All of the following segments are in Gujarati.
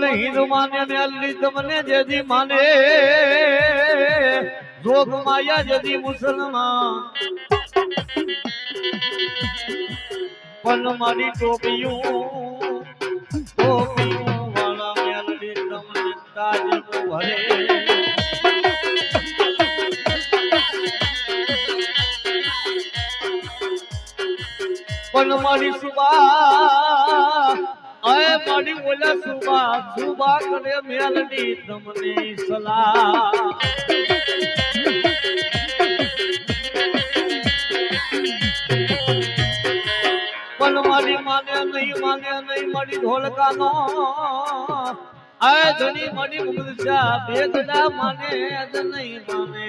પણ હિન્દુ માને અલ્લી તમને જેજી માને. જોગ માયા જેજી મુસલમાન. પણ મારી ટોપિયું ટોપિયું વાળા મેલડી તમને તાજ ભરે પણ મારી સુબા અય મારી સુબા સુબા કરે મેલડી તમને સલાહ. પણ મારી માને નહીં માને નહીં, મારી ઢોલકાનો. આય ધણી મારી મુગલશા બેગડા માને જ નહીં, માને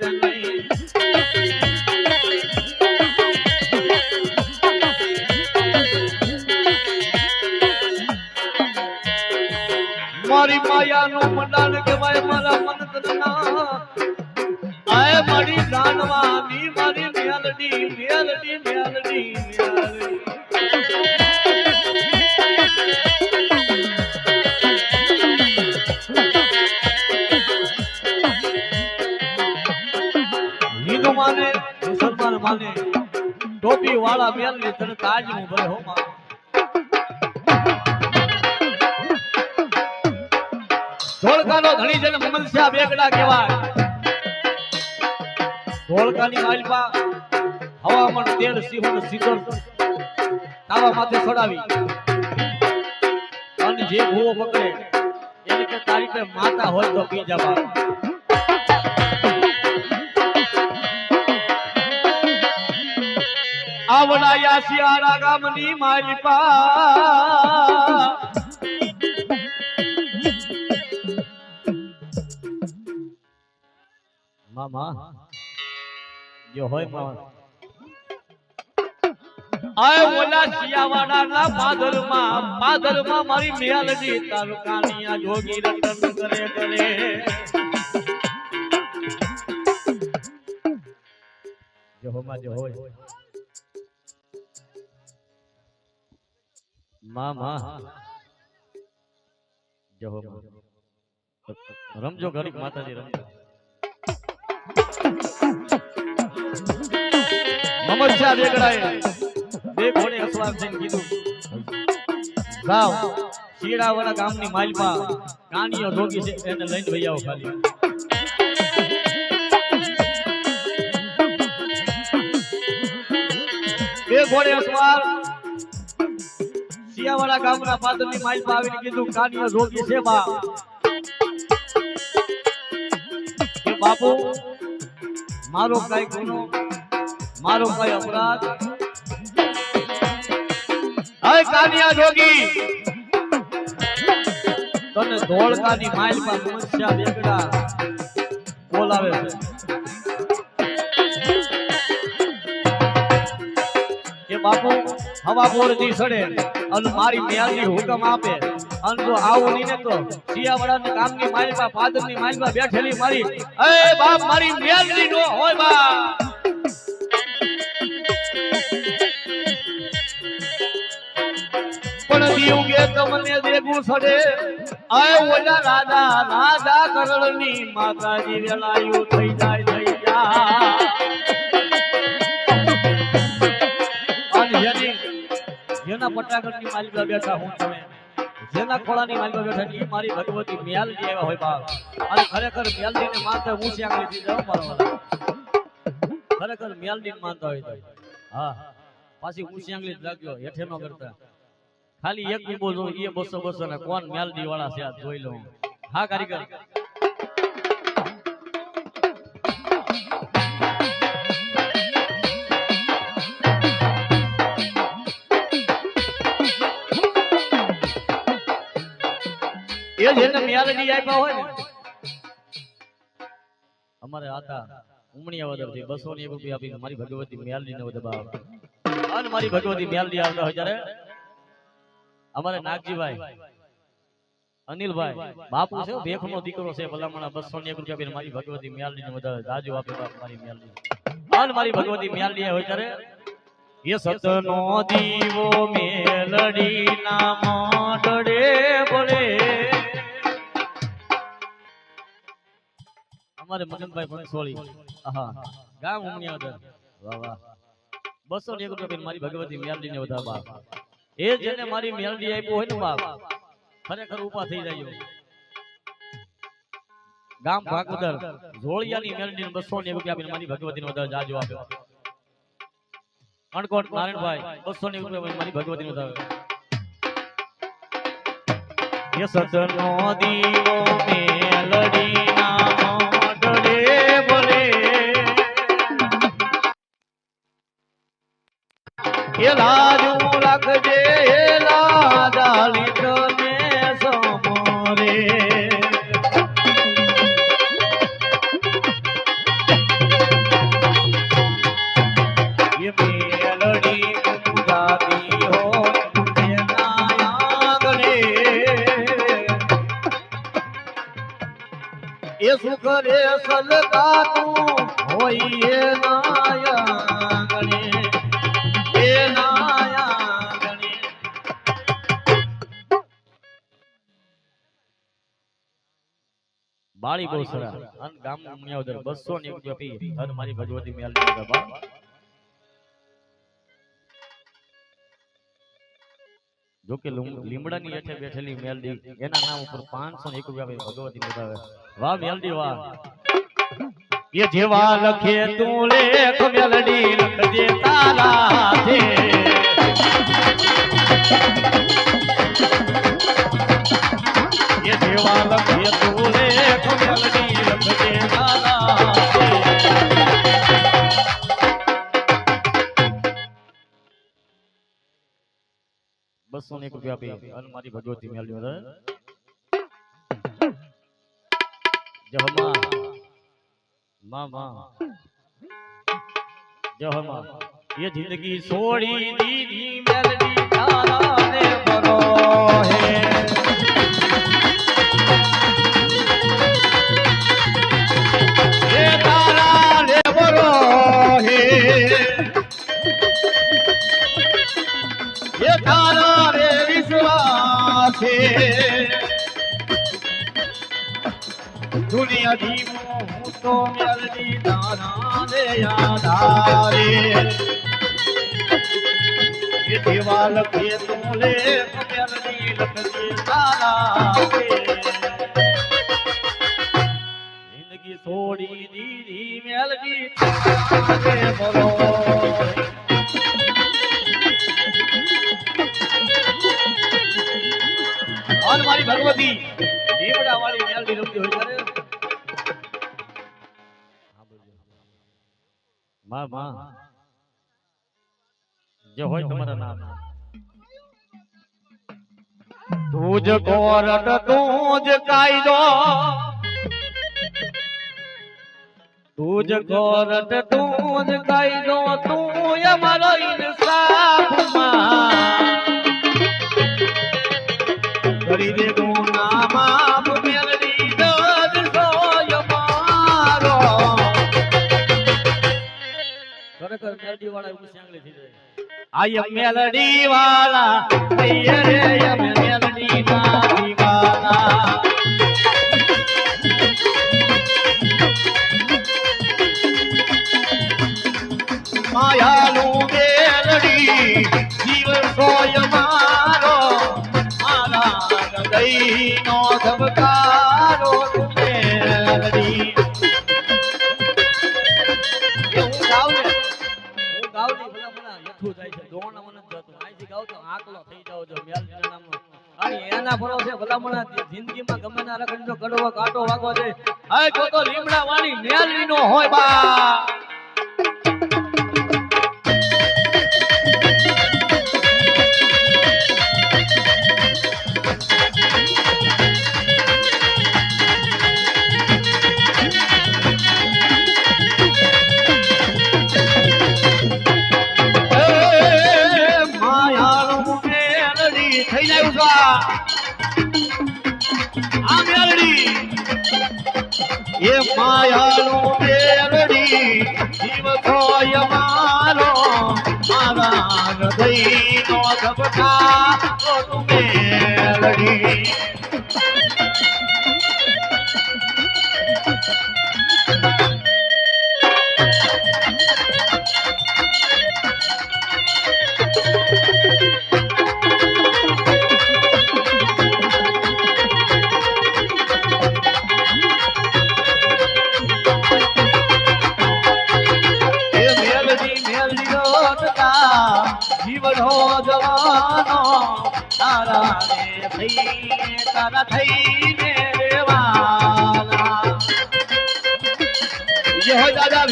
જ નહીં. માયાનું મંડાણ કહેવાય મારા મન આય મારી જાનવાની, મારી મેલડી મેલડી મેલડી મેલડી. માને, મુસલમાન માને. ટોપી વાળા મેલડી તને તાજનું ભય હો ધોળકાનો ધણી જેને મમલસ્યા બેગડા કહેવાય. ધોળકાની માલપા હવામાન તેર સિંહોનો સિંદૂર તાવા માથે છોડાવી. અને જે ભૂવો પકડે, એને કે તારી માતા હોય તો પી જવા આવડાયા શિયાળા ગામની માલપા મામા. જો હોય મામા. આય ઓલા શિયાવાડા ના પાદરમાં. પાદરમાં મારી મેલડી તાલુકાની જોગી રટન કરે કરે. જો માં જો હોય. મામા. જો રમજો ઘડીક માતાજી રમજો. મમદ શાહ બે ઘોડે અસવાર થઈને કીધું. ગામ શીડાવાળા ગામની માલપા કાનીઓ ઢોકી છે, એને લઈને આવો ખાલી. બે ઘોડે અસવાર શિયાવાળા ગામના પાદરની માલપા આવીને કીધું કાનીઓ ઢોકી છે, બા. બાપુ, મારો કઈ ગુનો મારો ભાઈ અપરાધ. હવે કાનિયા જોગી તને ધોળકાની માઇલ પર સમસ્યા બેગડા બોલાવે કે બાપુ, હવા બોર દી સડે અને મારી મ્યાદી હુકમ આપે. અને જો આવું નહીં ને તો સિયાવાડાની કામની માઇલ પર પાદરની માઇલ પર બેઠેલી મારી. એ બાપ, મારી મ્યાદી નો હોય બાપ. તમને દેગું સડે. આય ઓલા રાધા રાજા કરણની માતાજી વેલાયું થઈ જાય થઈ જાય હું મારી એવા હોય બાપ. અને ખરેખર મ્યાલજીને માનતા ઊંચી આંગળીથી જાઓ મારો વાલા. ખરેખર મ્યાલજીને માનતા હોય હા. પાછી ઊંચી આંગળી રાખજો, હેઠે ન કરતા. ખાલી એક બી જો એ બસો બસો ને કોણ મેલડી વાળા છે આ જોઈ લઉં. હા કારીગર. એ જેને મેલડી આપ્યા હોય ને? અમારે આતા ઉમણિયા વદરથી બસો ને એક રૂપિયા આપીને મારી ભગવતી મેલડી ને અને મારી ભગવતી મેલડી આવતા હોય ત્યારે અમારે નાગજીભાઈ અનિલભાઈ બાપુ છે ભેખ નો દીકરો છે ભલામણા બસો ને એક રૂપિયા મારી ભગવતી મિયાલડી ને વધારે જાજુ આપે બાપ મારી મિયાલડી હાલ મારી ભગવતી મિયાલડી હોય ત્યારે એ સતનો દીવો મેલડી ના મોડડે બોલે. અમારે મગનભાઈ પંસોળી આહા. ગામ ઉમણિયા વાહ વાહ. બસો ને એક રૂપિયા બેન મારી ભગવતી મિયાલડી ને વધારે બાપ એ જેને મારી મેલડી આપ્યો હોય ને બાપ. ખરેખર ઊભા થઈ જાય ગામ ભાગોદર જોળિયાની મેલડી બસો ને રૂપિયા આપીને મારી ભગવતી નો વધાર જાજો આપ્યો. કણકોટ નારાયણભાઈ બસો ને રૂપિયા મારી ભગવતી નો વધાર એ સતનો દીવો મેલડી એ લાજુ રાખજે એ લાજાલી તને સમરે એ સુખ રે સલકાતું હોય એ નાયગણે બાળી બહુ સરા. અન ગામ મુનિયાવદર 200 ની રૂપિયા પી હર મારી ભગવતી મેલ બાબા જો કે લુમ- લીમડાની હેઠે બેઠેલી મેલડી એના નામ ઉપર 500 ને એક રૂપિયા પી ભગવતી બતાવે વાહ મેલડી વાહ. એ જેવા લખે તું લેખ મેલડી લખજે તારા છે બસો ને એક રૂપિયા આપી. અને મારી ભગવતી મેળવી વધારે જય માં માં માં. જય માં એ જિંદગી છોડી દીધી મેલડી દુનિયા ધીમો હું તો મેલડી તારા રે આધારે એ દિવાલ કે તું લે મેલડી લખજે તારા રે જિંદગી છોડી દીધી મેલડી તારા રે બોલો. અને મારી ભગવતી લીમડા વાળી મેલડી રમતી હોય ત્યારે માં માં. જે હોય તમારા નામ. તું જ કોરટ તું જ કાયદો. તું જ કોરટ તું જ કાયદો તું અમારો ઇન્સાફમાં. કરી દે વાળા એવું સાંગલે થઈ જાય. આય મેલડી વાળા અయ్య રે અમે મેલડી ના મેલડી જીવન સોય મારો મારા હૃદયનો ધબકારો. જાય છે. દોણ મને જતું અહીંથી ગાઉં તો આકલો થઈ જાવ જો મેલડીના નામનો અને એના ભરોસે ભલામણા. જિંદગીમાં ગમે ના રખડ જો કડવો કાંટો વાગો છે તો હોય બા. એ માયાળું મેલડી જીવ હોય મારો. મારા હૃદયનો ધબકારો તું મેલડી થઈ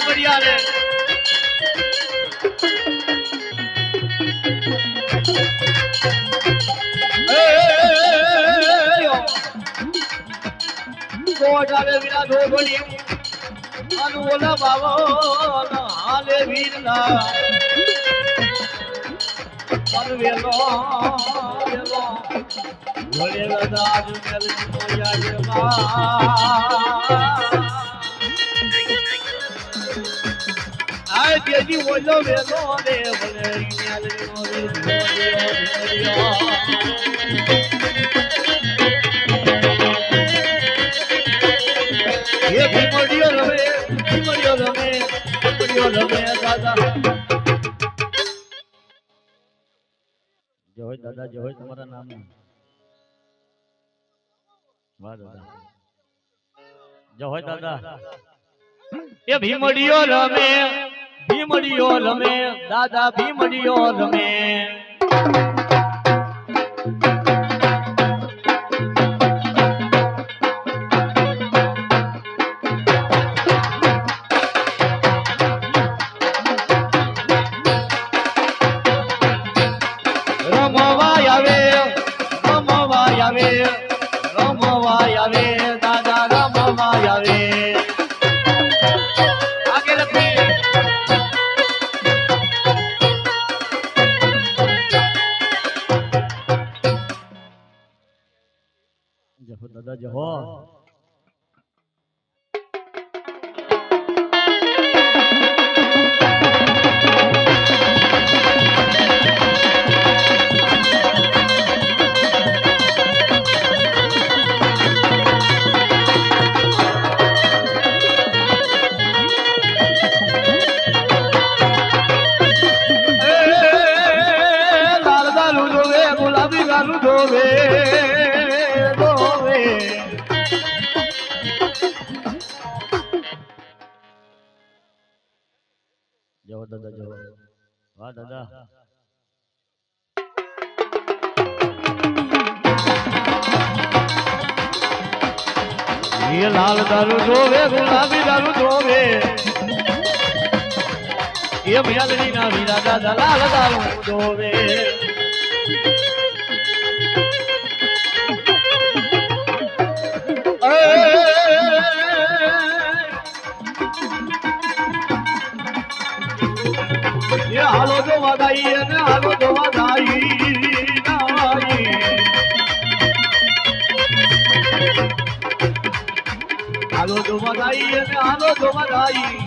હોય રે કોટાવે વિના ધોબણી અનુ ઓલા બાવા હાલે વીરના. અનુ વેલો ભલે દાદા મેલ મોયા આય તેજી ઓલો હોય દાદા, જય હોય તમારા નામ. વાહ હોય દાદા. એ ભીમડીઓ રમે. ભીમડીઓ રમે દાદા ભીમડીઓ રમે. દાદા જો. વાહ, દાદા. લાલ દારૂ જોવે, ગુલાબી દારૂ જોવે. એ મ્યાલની ના વીરા દાદા લાલ દારૂ જોવે. હાલો જોવા